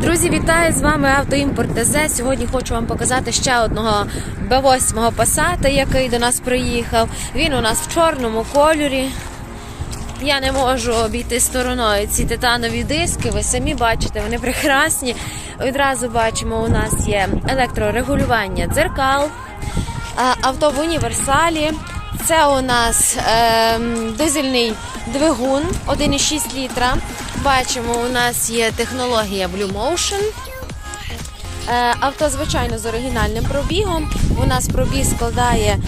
Друзі, вітаю з вами Автоімпорт ТЗ. Сьогодні хочу вам показати ще одного Б8 Passat, який до нас приїхав. Він у нас в чорному кольорі. Я не можу обійти стороною ці титанові диски. Ви самі бачите, вони прекрасні. Одразу бачимо, у нас є електрорегулювання дзеркал, авто в універсалі. Це у нас ем, дизельний двигун 1,6 літра. Бачимо, у нас є технологія Blue Motion. Е, Авто, звичайно, з оригінальним пробігом. У нас пробіг складає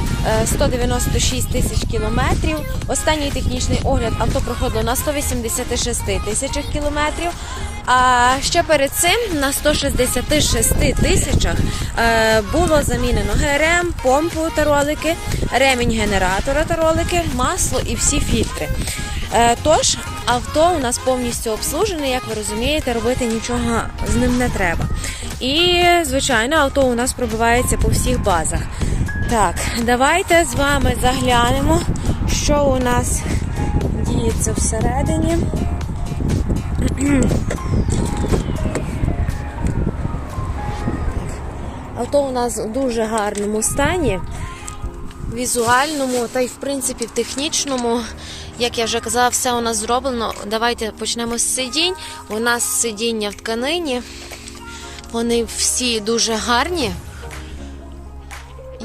е, 196 тисяч кілометрів. Останній технічний огляд авто проходило на 186 тисячах кілометрів. А ще перед цим на 166 тисячах е, було замінено ГРМ, помпу та ролики, ремінь генератора та ролики, масло і всі фільтри. Е, Тож авто у нас повністю обслужене, як ви розумієте, робити нічого з ним не треба. І, звичайно, авто у нас пробивається по всіх базах. Так, давайте з вами заглянемо, що у нас діється всередині. Авто у нас у дуже гарному стані, візуальному та й в принципі в технічному. Як я вже казала, все у нас зроблено. Давайте почнемо з сидінь. У нас сидіння в тканині. Вони всі дуже гарні.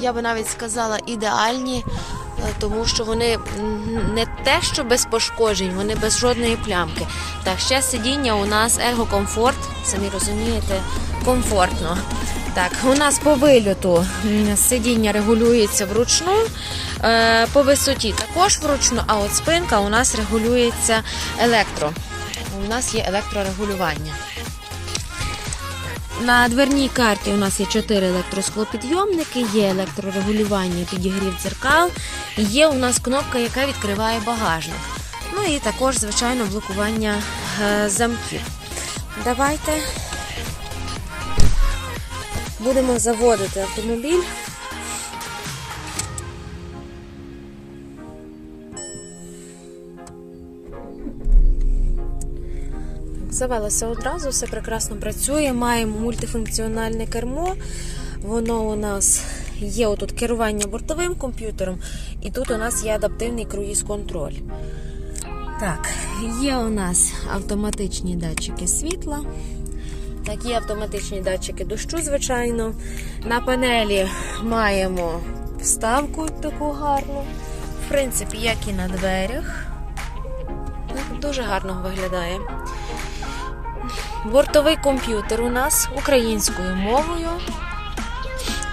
Я би навіть сказала ідеальні, е, тому що вони не те, що без пошкоджень, вони без жодної плямки. Так, ще сидіння у нас ергокомфорт, самі розумієте, комфортно. Так, у нас по вильоту сидіння регулюється вручну, е, по висоті також вручну, а от спинка у нас регулюється електро. У нас є електрорегулювання. На дверній карті у нас є 4 електросклопідйомники, є електрорегулювання підігрів дзеркал, є у нас кнопка, яка відкриває багажник. Ну і також, звичайно, блокування е, замків. Давайте будемо заводити автомобіль. Завелося одразу, все прекрасно працює. Маємо мультифункціональне кермо. Воно у нас є отут керування бортовим комп'ютером, і тут у нас є адаптивний круїз-контроль. Так, є у нас автоматичні датчики світла. Так, є автоматичні датчики дощу, звичайно. На панелі маємо вставку таку гарну. В принципі, як і на дверях. Дуже гарно виглядає. Бортовий комп'ютер у нас українською мовою.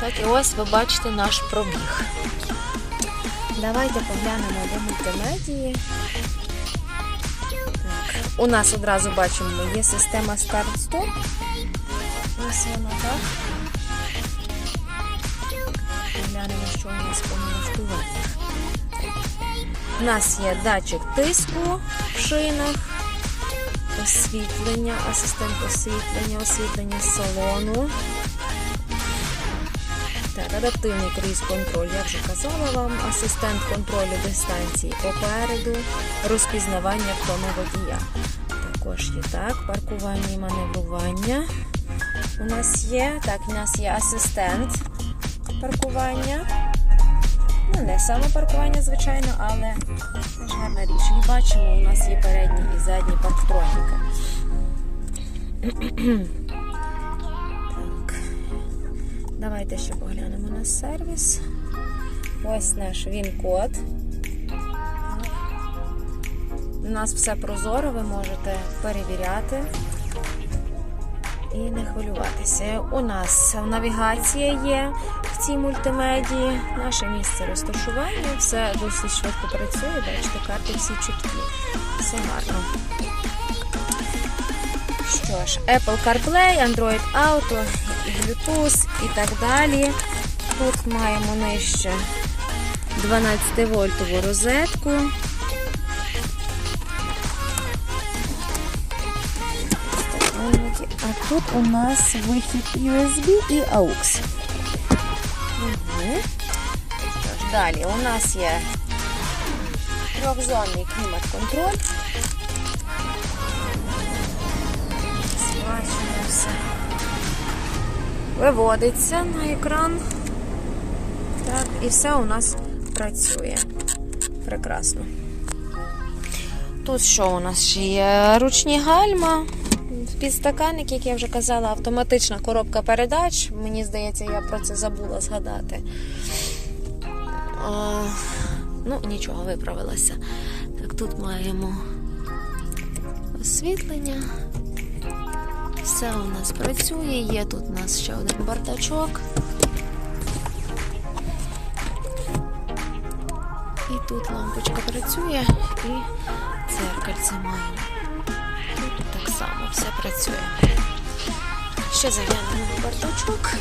Так, і ось ви бачите наш пробіг. Давайте поглянемо до мультимедії. У нас одразу бачимо, є система старт-стоп. Ось вона так. Поглянемо, що у нас по. У нас є датчик тиску в шинах освітлення, асистент освітлення, освітлення салону. Адаптивний круїз-контроль, я вже казала вам, асистент контролю дистанції попереду, розпізнавання втоми водія. Також є так, паркування і маневрування. У нас є, так, у нас є асистент паркування. Ну, не саме паркування, звичайно, але теж гарна річ. І бачимо, у нас є передні і задні парктроніки. Давайте ще поглянемо на сервіс. Ось наш він-код. У нас все прозоро, ви можете перевіряти і не хвилюватися. У нас навігація є в цій мультимедії, наше місце розташування, все досить швидко працює, бачите, карти всі чіткі, все гарно. Що ж, Apple CarPlay, Android Auto, Bluetooth і так далі. Тут маємо нижче 12-вольтову розетку. А тут у нас вихід USB і AUX. Угу. Далі у нас є трьохзонний клімат-контроль. Виводиться на екран. І все у нас працює. Прекрасно. Тут що у нас ще є? Ручні гальма, підстаканник, як я вже казала, автоматична коробка передач. Мені здається, я про це забула згадати. А, ну, нічого, виправилася. Так, тут маємо освітлення. Все у нас працює. Є тут у нас ще один бардачок. Тут лампочка працює і дзеркальце маємо. Тут так само все працює. Ще заглянемо в бардачок.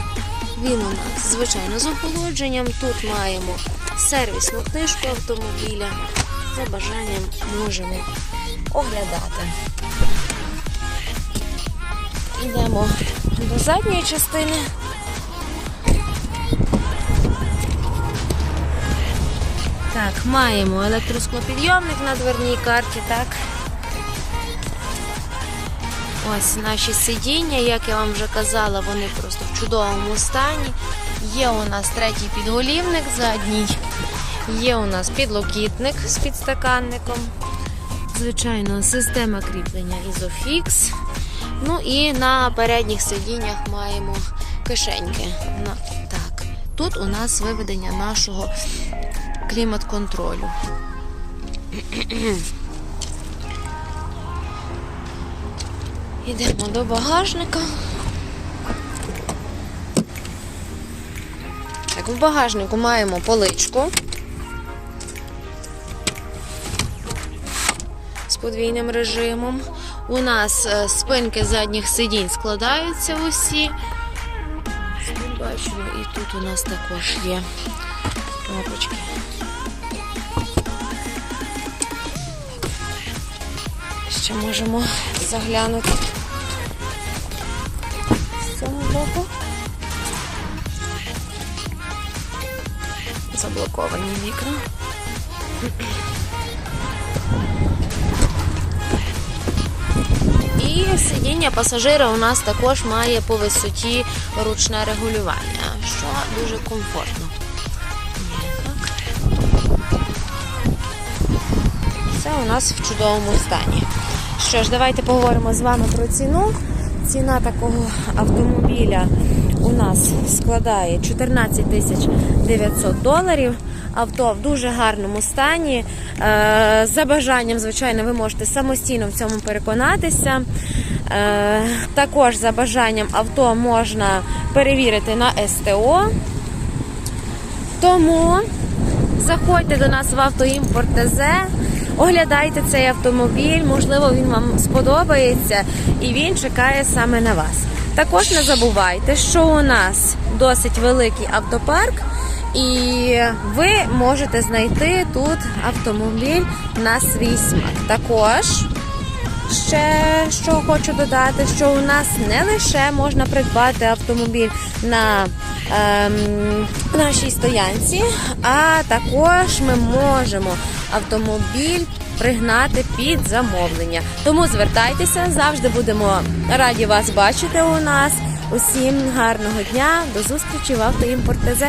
Він у нас, звичайно, з охолодженням. Тут маємо сервісну книжку автомобіля. За бажанням можемо оглядати. Йдемо до задньої частини. Так, маємо електросклопідйомник на дверній карті, так. Ось наші сидіння, як я вам вже казала, вони просто в чудовому стані. Є у нас третій підголівник задній, є у нас підлокітник з підстаканником. Звичайно, система кріплення Isofix. Ну і на передніх сидіннях маємо кишеньки. Так, тут у нас виведення нашого клімат-контролю. Йдемо до багажника. Так, в багажнику маємо поличку з подвійним режимом. У нас е, спинки задніх сидінь складаються усі. Бачимо, і тут у нас також є кнопочки. Ще можемо заглянути з цього боку. Заблоковані вікна. І сидіння пасажира у нас також має по висоті ручне регулювання, що дуже комфортно. Все у нас в чудовому стані. Що ж, давайте поговоримо з вами про ціну. Ціна такого автомобіля у нас складає 14 тисяч 900 доларів. Авто в дуже гарному стані. Е, За бажанням, звичайно, ви можете самостійно в цьому переконатися. Е, Також за бажанням авто можна перевірити на СТО. Тому заходьте до нас в автоімпорт ТЗ, оглядайте цей автомобіль, можливо, він вам сподобається і він чекає саме на вас. Також не забувайте, що у нас досить великий автопарк, і ви можете знайти тут автомобіль на свій смак. Також Ще що хочу додати, що у нас не лише можна придбати автомобіль на нашій стоянці, а також ми можемо автомобіль пригнати під замовлення. Тому звертайтеся, завжди будемо раді вас бачити у нас. Усім гарного дня, до зустрічі в автоімпорт ТЗ.